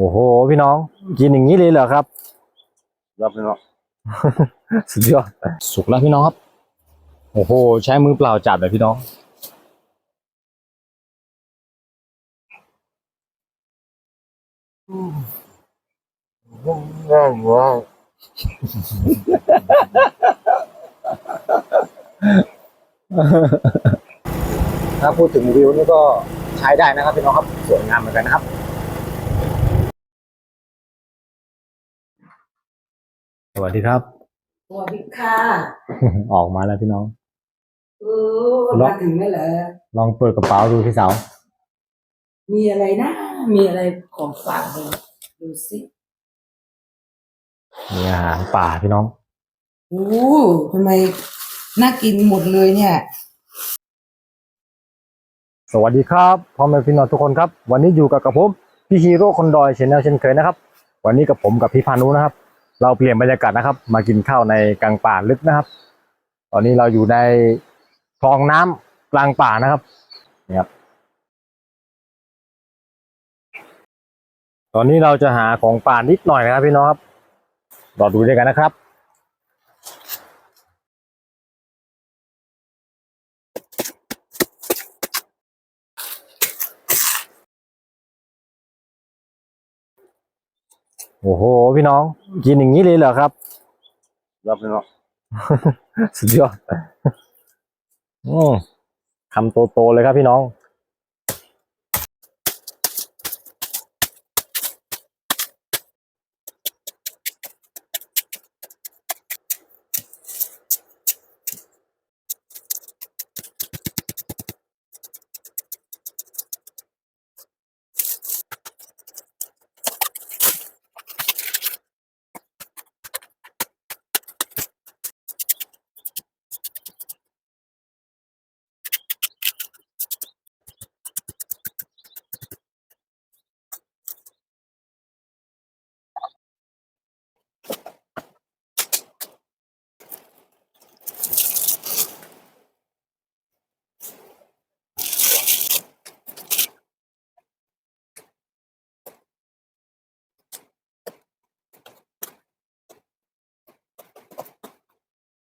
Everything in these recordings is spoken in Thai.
โอ้โห พี่น้อง กินอย่างนี้เลยเหรอครับรับเลยเนาะสุดยอดสุกแล้วพี่น้องครับ โอ้โห ใช้มือเปล่าจับเลยพี่น้อง ว้าวว้าวถ้าพูดถึงวิวนี่ก็ใช้ได้นะครับพี่น้องครับ สวยงามเหมือนกันนะครับ วัสดีครับสวัสดีค่ะออกมาแล้วพี่น้องเออมาถึงแล้วเหรอลองเปิดกระเป๋าดูพี่สาวมีอะไรนะ มีอะไรของฝากเลยดูสิมีอาหารป่าพี่น้องโอ้ทำไมน่ากินหมดเลยเนี่ย สวัสดีครับพ่อแม่พี่น้องทุกคนครับ วันนี้อยู่กับกับผมพี่ฮีโร่คนดอยเชนแนลเช่นเคยนะครับ วันนี้กับผมกับพี่พานุนะครับ เราเปลี่ยนบรรยากาศนะครับ มากินข้าวในกลางป่าลึกนะครับ ตอนนี้เราอยู่ในคลองน้ำกลางป่านะครับนี่ครับ ตอนนี้เราจะหาของป่านิดหน่อยนะครับพี่น้องครับรอดูด้วยกันนะครับ โอ้โห พี่น้อง กินอย่างนี้เลยเหรอครับรับเลยเนาะสุดยอดอืมคำโตๆเลยครับพี่น้อง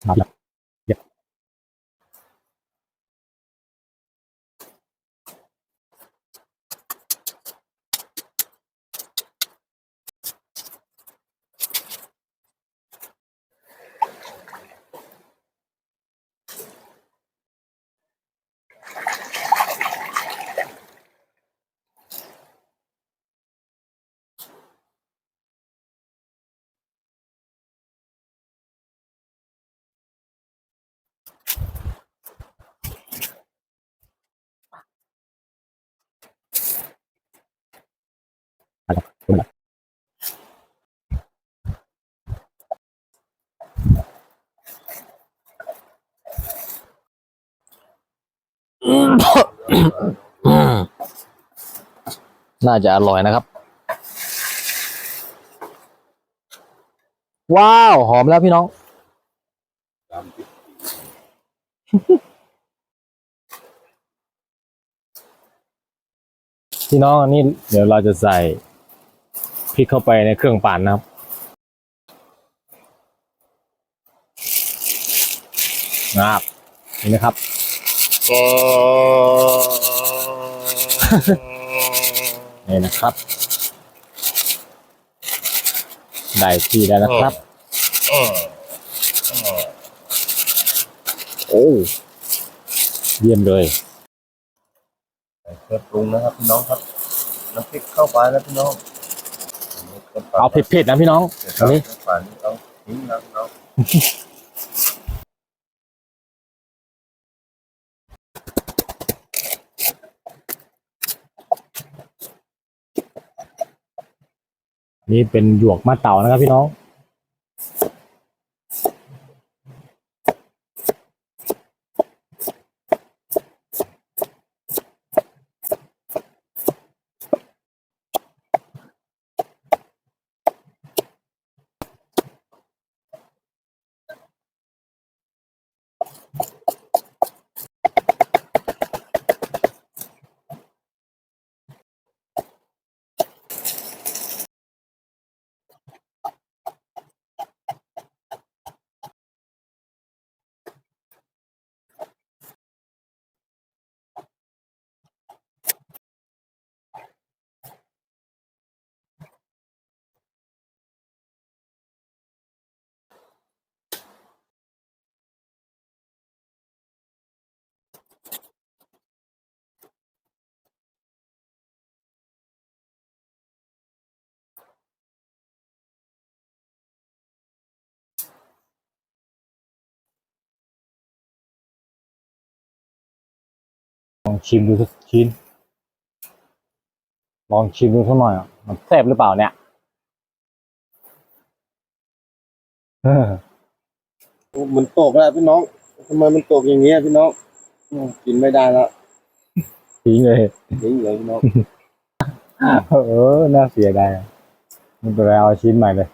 มาแล้วเดี๋ยวมาแล้วมาแล้ว น่าจะอร่อยนะครับ ว้าว หอมแล้วพี่น้อง พี่น้องอันนี้เดี๋ยวเราจะใส่พริกเข้าไปในเครื่องปั่นนะครับงาบนี่นะครับ นี่นะครับ ได้ที่แล้วนะครับ โอ้เยี่ยมเลยเพื่อปรุงนะครับพี่น้องครับน้ำพริกเข้าไปนะพี่น้องเอาเผ็ดๆนะพี่น้องอัอันนนี้นี้ป่านนี้ต้องทิ้งนะพี่น้อง นี่เป็นหยวกมะเต่านะครับพี่น้อง ลองชิมดูสักชิ้น ลองชิมดูสักหน่อยอะมันแซ่บหรือเปล่าเนี่ยเออมันตกแล้วพี่น้องทำไมมันตกอย่างเงี้ยพี่น้องอืมกินไม่ได้แล้วทิ้งเลยทิ้งเลยพี่น้องเออน่าเสียดายอะไมันเป็นไรเอาชิ้นใหม่เลย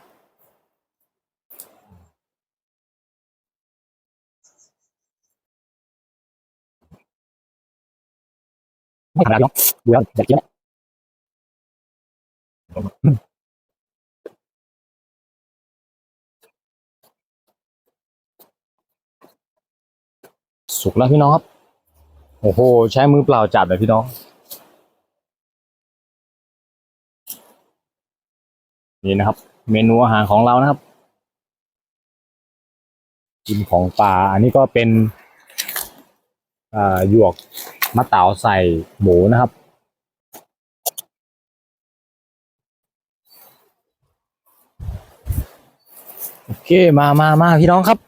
ไม่ขนาดยกเดี๋ยวเดี๋ยวกินสุกแล้วพี่น้องครับ โอ้โห ใช้มือเปล่าจับเลยพี่น้อง นี่นะครับ เมนูอาหารของเรานะครับ กินของป่า อันนี้ก็เป็น อ่า หยวก มะเต๋าใส่หมูนะครับ โอเคมามามาพี่น้องครับ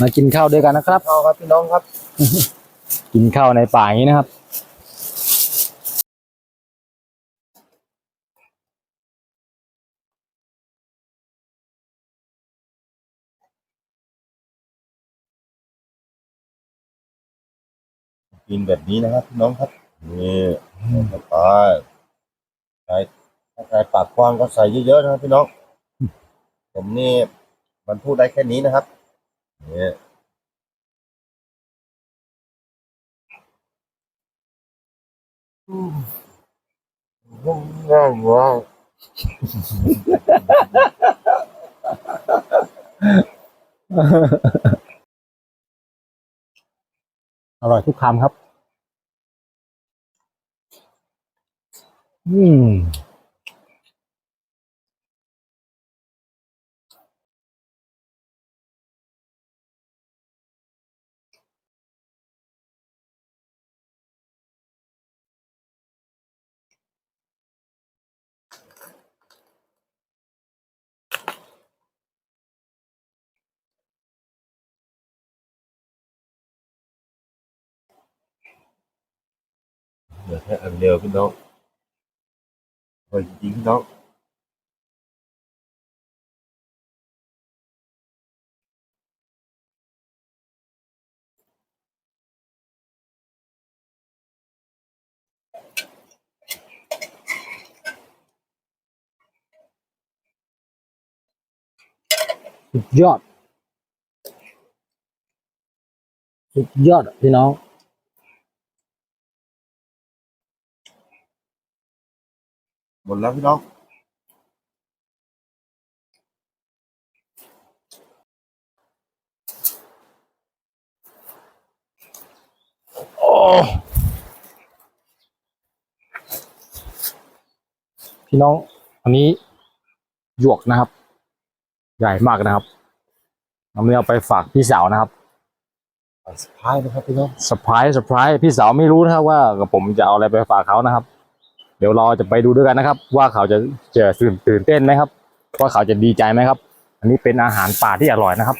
มากินข้าวด้วยกันนะครับข้าวครับพี่น้องครับ กินข้าวในป่าอย่างนี้นะครับ กินแบบนี้นะครับพี่น้องครับนี่เข้าไปใครถ้าใครปากกว้างก็ใส่เยอะๆนะครับพี่น้อง ผมนี่มันพูดได้แค่นี้นะครับนี่ง่ายง่าย อร่อยทุกคำครับ อืม เหลือแค่อันเดียวพี่น้องอร่อยจริงๆพี่น้อง สุดยอด สุดยอดอะพี่น้อง หมดแล้วพี่น้องโอ้พี่น้อง อันนี้หยวกนะครับ ใหญ่มากนะครับเราไม่เอาไปฝากพี่สาวนะครับสะพายนะครับพี่น้องสปายสปายพี่สาวไม่รู้นะครับว่ากับผมจะเอาอะไรไปฝากเขานะครับ เดี๋ยวเราจะไปดูด้วยกันนะครับ ว่าเขาจะจะตื่นตื่นเต้นไหมครับ ว่าเขาจะดีใจไหมครับ อันนี้เป็นอาหารป่าที่อร่อยนะครับ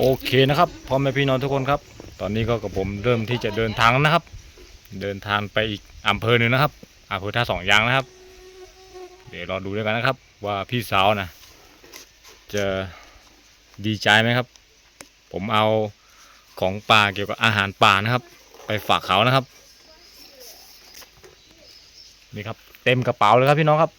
โอเคนะครับพ่อแม่พี่น้องทุกคนครับ ตอนนี้ก็กับผมเริ่มที่จะเดินทางนะครับ เดินทางไปอีกอำเภอหนึ่งนะครับอำเภอท่าสองยางนะครับ เดี๋ยวรอดูด้วยกันนะครับ ว่าพี่สาวนะจะดีใจไหมครับ ผมเอาของป่าเกี่ยวกับอาหารป่านะครับ ไปฝากเขานะครับนี่ครับ เต็มกระเป๋าเลยครับพี่น้องครับ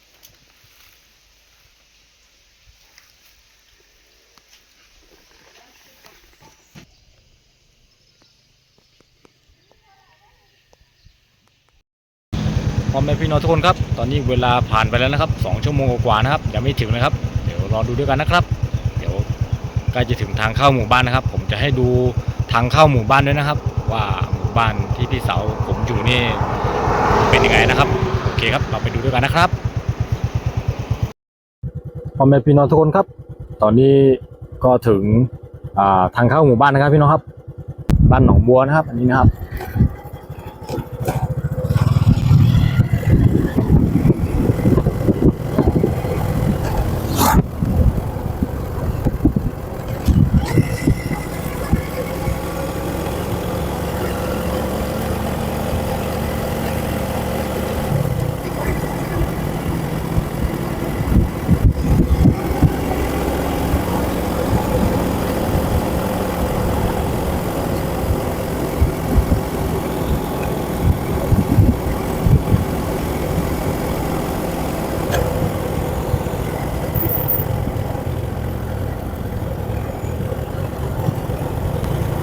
พ่อแม่พี่น้องทุกคนครับ ตอนนี้เวลาผ่านไปแล้วนะครับสองชั่วโมงกว่าๆนะครับยังไม่ถึงนะครับ เดี๋ยวรอดูด้วยกันนะครับ เดี๋ยวใกล้จะถึงทางเข้าหมู่บ้านนะครับ ผมจะให้ดูทางเข้าหมู่บ้านด้วยนะครับ ว่าหมู่บ้านที่พี่สาวผมอยู่นี่เป็นยังไงนะครับโอเคครับเราไปดูด้วยกันนะครับพ่อแม่พี่น้องทุกคนครับ ตอนนี้ก็ถึงทางเข้าหมู่บ้านนะครับพี่น้องครับ บ้านหนองบัวนะครับ อันนี้นะครับ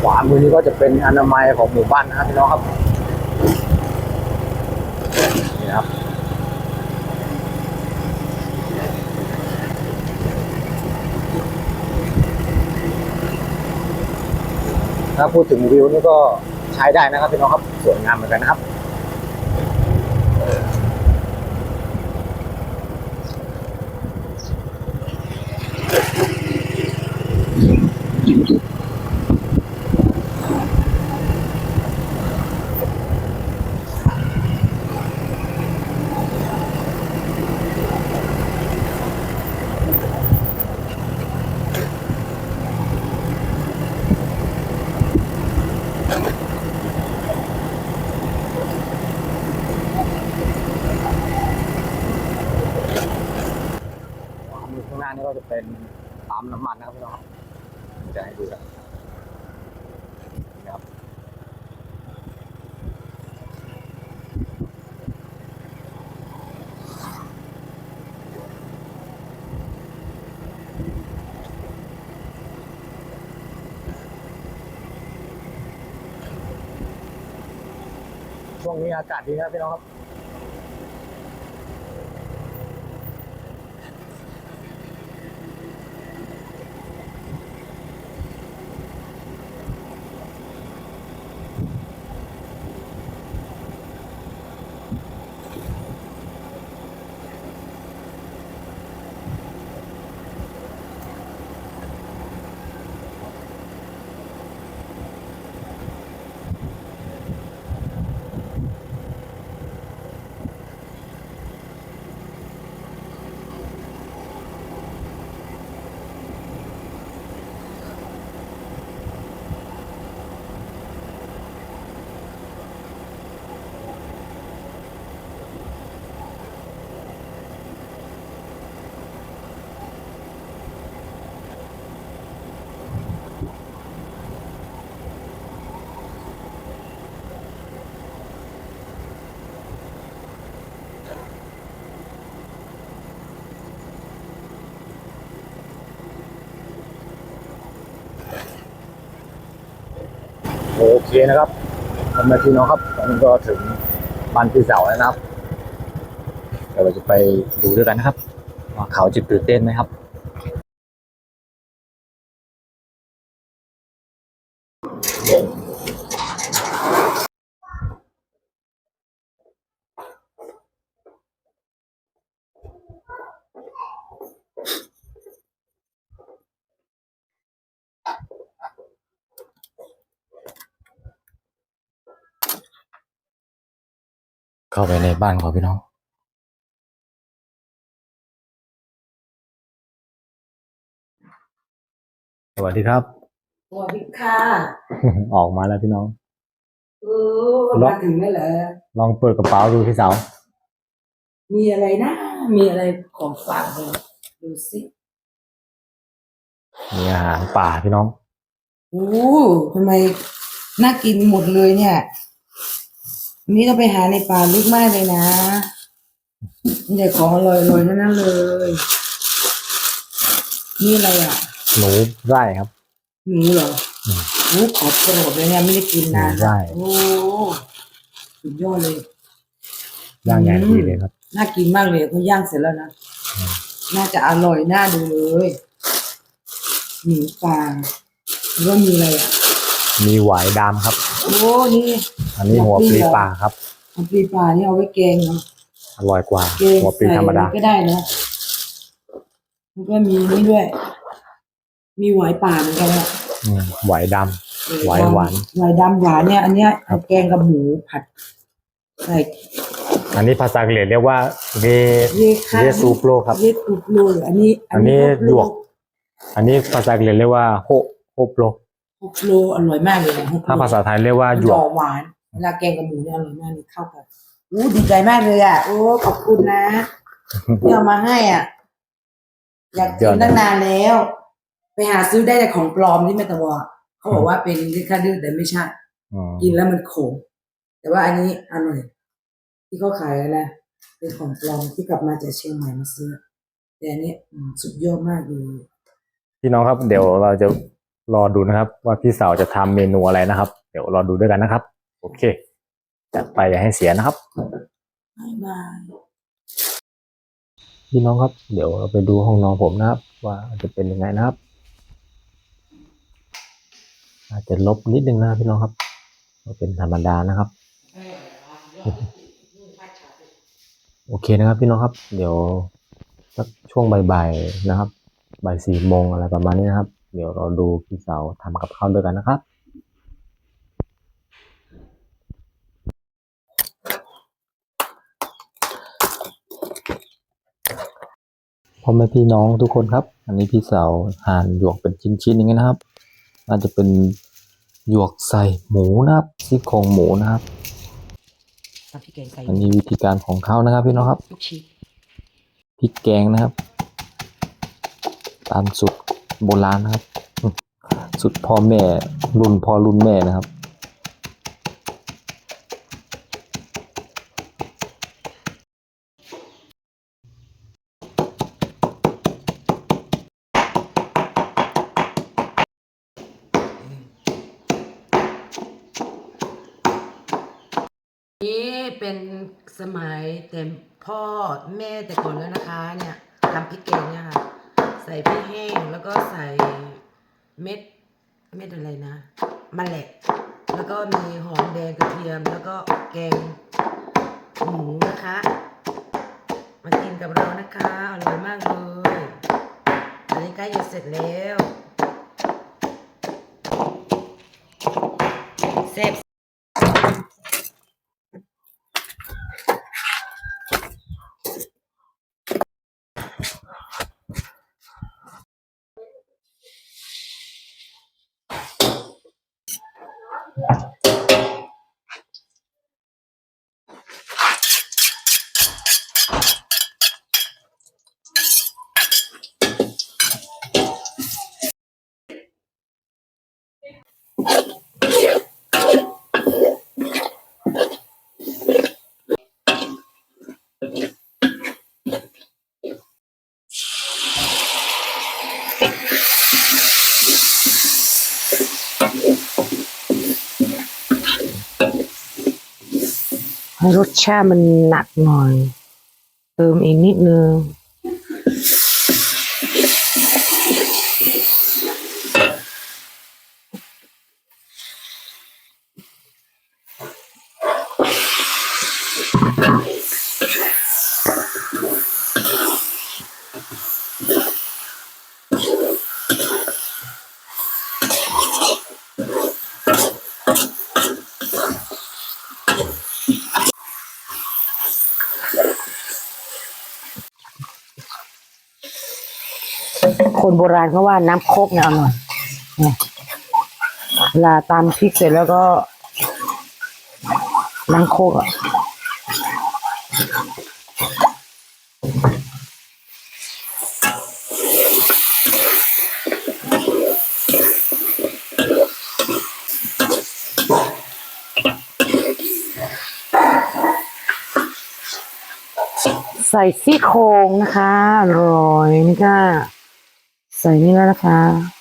ขวามือนี้ก็จะเป็นอนามัยของหมู่บ้านนะครับพี่น้องครับนี่ครับถ้าพูดถึงวิวนี่ก็ใช้ได้นะครับพี่น้องครับสวยงามเหมือนกันนะครับ ขวามือข้างหน้านี่ก็จะ เป็นปั๊มน้ำมันนะครับพี่น้องจะให้ดูกันนะครับช่วงนี้อากาศดีนะครับพี่น้องครับ โอเคนะครับทำไมพี่น้องครับตอนนี้ก็ถึงบ้านพี่สาวแล้วนะครับเดี๋ยวเราจะไปดูด้วยกันนะครับว่าเขาจะตื่นเต้นไหมครับ เข้าไปในบ้านของพี่น้องสวัสดีครับ สวัสดีค่ะออกมาแล้วพี่น้องเออมาถึงแล้วเหรอลองเปิดกระเป๋าดูพี่สาวมีอะไรนะ มีอะไรของฝากเลยดูสิมีอาหารป่าพี่น้องโอ้ทำไมน่ากินหมดเลยเนี่ยวั นนี้ต้องไปหาในป่าลึกมากเลยนะมีแต่ของอร่อยๆทั้งนั้นเลย นี่อะไรอะ หนูไร่ครับ หนูเหรออืมโอ้ขอบโปรดเลยเนี่ยไม่ได้กินนานหนูไร่ โอ้สุดยอดเลย ย่างใหญ่ดีเลยครับ น่ากินมากเลยเขาย่างเสร็จแล้วนะ อืม น่าจะอร่อยน่าดูเลยหมูปลาแล้วก็มีอะไรอะ มีหวายดำครับ โอ้นี่อันนี้หัวปลีป่าครับเอาปลีปลานี่เอาไว้แกงเนาะอร่อยกว่า แกงหัวปลีใส่ธรรมดาอะไรก็ได้นะแล้วก็มีนี่ด้วย มีหวายป่าเหมือนกันอะอืมไหวดำ หวายหวาน หวายดำหวานเนี่ย อันเนี้ยเอาแกงกับหมูผัดใส่อันนี้ภาษากะเหรี่ยงเรียกว่าเวเยค่ะเวซูโปรครับ เยกูโปรอันนี้อันนี้หยวก อันนี้ภาษากะเหรี่ยงเรียกว่าโฮโฮโปร ฮกโลอร่อยมากเลยนะฮกโลถ้าภาษาไทยเรียกว่ามันหยวจะกออกหวานเวลาแกงกับหมูเนี่ยอร่อยมากเลยเข้ากันอู้ดีใจมากเลยอะโอ้ขอบคุณนะที่เอามาให้อะ อยากกินตั้งนานแล้ว ไปหาซื้อได้แต่ของปลอมที่แม่ตะวอเขาบอกว่าเป็นลิคาดื้อแต่ไม่ใช่อืมกินแล้วมันขมแต่ว่าอันนี้อร่อยที่เขาขายอะนะเป็นของปลอมที่กลับมาจากเชียงใหม่มาซื้อ แต่อันนี้อืมสุดยอดมากเลยพี่น้องครับ เดี๋ยวเราจะ รอดูนะครับ ว่าพี่สาวจะทำเมนูอะไรนะครับ เดี๋ยวรอดูด้วยกันนะครับ โอเคจัดไปอย่าให้เสียนะครับบายบายพี่น้องครับเดี๋ยวเราไปดูห้องนอนผมนะครับ ว่าจะเป็นยังไงนะครับ อาจจะลบนิดนึงนะพี่น้องครับก็เป็นธรรมดานะครับ โอเคนะครับพี่น้องครับ เดี๋ยวสักช่วงบ่ายๆนะครับบ่ายสี่โมงอะไรประมาณนี้นะครับ เดี๋ยวเราดูพี่สาวทำกับข้าวด้วยกันนะครับพ่อแม่พี่น้องทุกคนครับ อันนี้พี่สาวหั่นหยวกเป็นชิ้นๆอย่างนี้นะครับ น่าจะเป็นหยวกใส่หมูนะครับซี่โครงหมูนะครับทำพี่แกงไก่อันนี้วิธีการของเขานะครับพี่น้องครับลูกชิ้นพริกแกงนะครับ ตามสูตร โบราณนะครับสูตรพ่อแม่รุ่นพ่อรุ่นแม่นะครับ นี่เป็นสมัยแต่พ่อแม่แต่ก่อนแล้วนะคะ เนี่ยทำพริกแกงเนี่ยค่ะ ส่พริกแห้งแล้วก็ใส่เม็ดเม็ดอะไรนะมะแหลกแล้วก็มีหอมแดงกระเทียม แล้วก็แกงหมูนะคะ มากินกับเรานะคะอร่อยมากเลยอันนี้ใกล้จะเสร็จแล้วเสร็จ ให้รสชาติมันหนักหน่อย เติมอีกนิดนึง คนโบราณเขาว่าน้ำโคกเนี่ยอร่อยเนี่ยเวลาตำพริกเสร็จแล้วก็น้ำโคกอะใส่ซี่โครงนะคะอร่อยนี่ค่ะ ใส่นี่แล้วนะคะ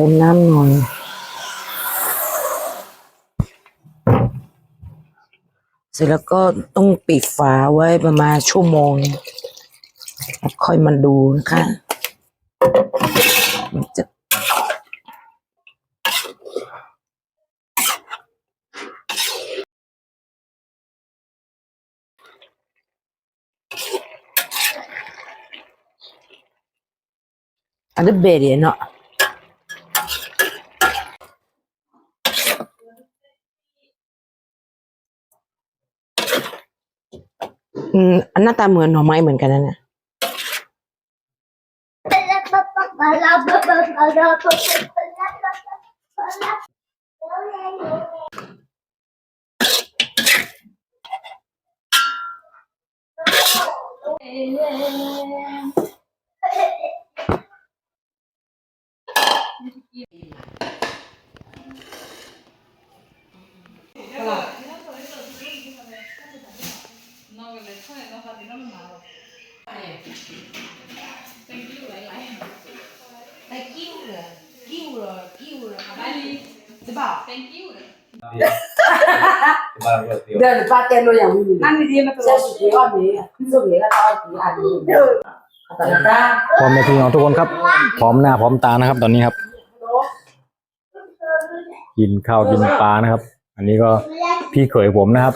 ติมน้ำหน่อยเสร็จแล้วก็ต้องปิดฝาไว้ประมาณชั่วโมงค่อยมาดูนะคะมันจะอันนี้เบรเนาะ อืมหน้าตาเหมือนหน่อไม้เหมือนกันนะเนี่ย ไปกิ้วเหรอกิ้วเหรอกิ้วเหรอไปจะบอกเดินป้าเต้นเรอย่างนี้นั่นดีๆมันเป็นเจ้าสุดยอดนี้ขึ้นสุดยอดตอนที่อ่านนี้ตอนนั้นพร้อมแม่พี่น้องทุกคนครับ พร้อมหน้าพร้อมตานะครับ ตอนนี้ครับ กินข้าวกินปลานะครับ อันนี้ก็พี่เขยผมนะครับ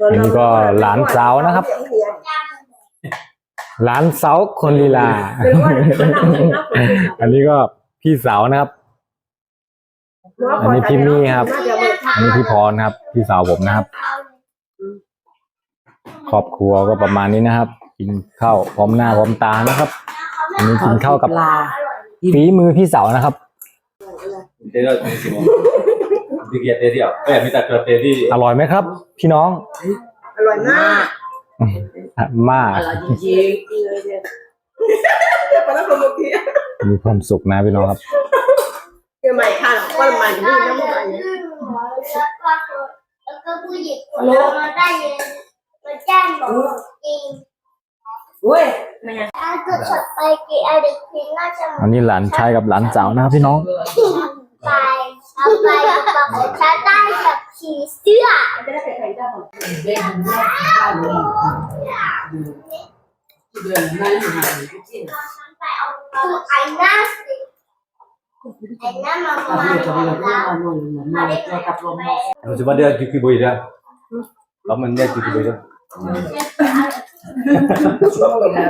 อันนี้ก็หลานสาวนะครับ หลานสาวคนลีลา อันนี้ก็พี่สาวนะครับ อันนี้พี่มี่ครับ อันนี้พี่พรครับ พี่สาวผมนะครับ ครอบครัวก็ประมาณนี้นะครับ กินข้าวพร้อมหน้าพร้อมตานะครับ อันนี้กินข้าวกับปลาฝีมือพี่สาวนะครับ Intero buonissimo. Di chi è te dio? Eh, mi taccio a te di อร่อยไหมครับ พี่น้องอร่อยมากมาก อร่อยจริงๆเลยเดี๋ยวไปแล้วคนเมื่อกี้มีความสุขนะพี่น้องครับ เดี๋ยวใหม่ค่ะว่าใหม่จะมีน้ำมันแล้วก็ผู้หญิงคนนั้นมาได้เลยมาแจ้งบอกจริงเว้ยถ้าเกิดช็อตไปกี่อะไรกินน่าจะอันนี้หลานชายกับหลานสาวนะครับพี่น้อง ไปเอาไปบอกว่าฉันได้กับผีเสื้อเด็กมันไม่ข้าวเลยเดินนั่งอยู่ไหนก็จริงฉันไปเอาคือไอ้หน้าสิไอ้หน้ามาเอามาเดี๋ยวจะไปแล้เรื่องวมันนู่นเหมือนมันจะกับลม Non si può dire a chi vuoi dire. La mangiare chi vuoi dire. ช่วงเวลา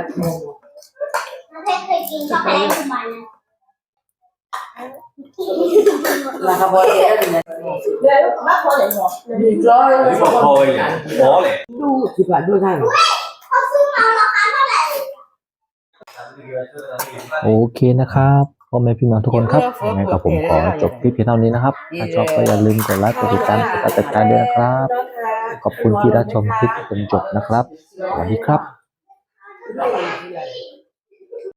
มันไม่เคยกินช็อกโกแลตมันลาคาร์บอนเอร์เนี่ยเดี๋ยวมาขอเลยบอกดีร้อย Si può poi. Vuole. ดูสิบบาทด้วยได้เขาซื้อมาราคาเท่าไหร่โอเคนะครับพ่อแม่พี่น้องทุกคนครับยังไงก็ผมขอจบคลิปเพียงเท่านี้นะครับ ถ้าชอบก็อย่าลืมกดไลค์กดติดตามกดติดตามด้วยนะครับ ขอบคุณที่รับชมคลิปจนจบนะครับ สวัสดีครับ Thank you.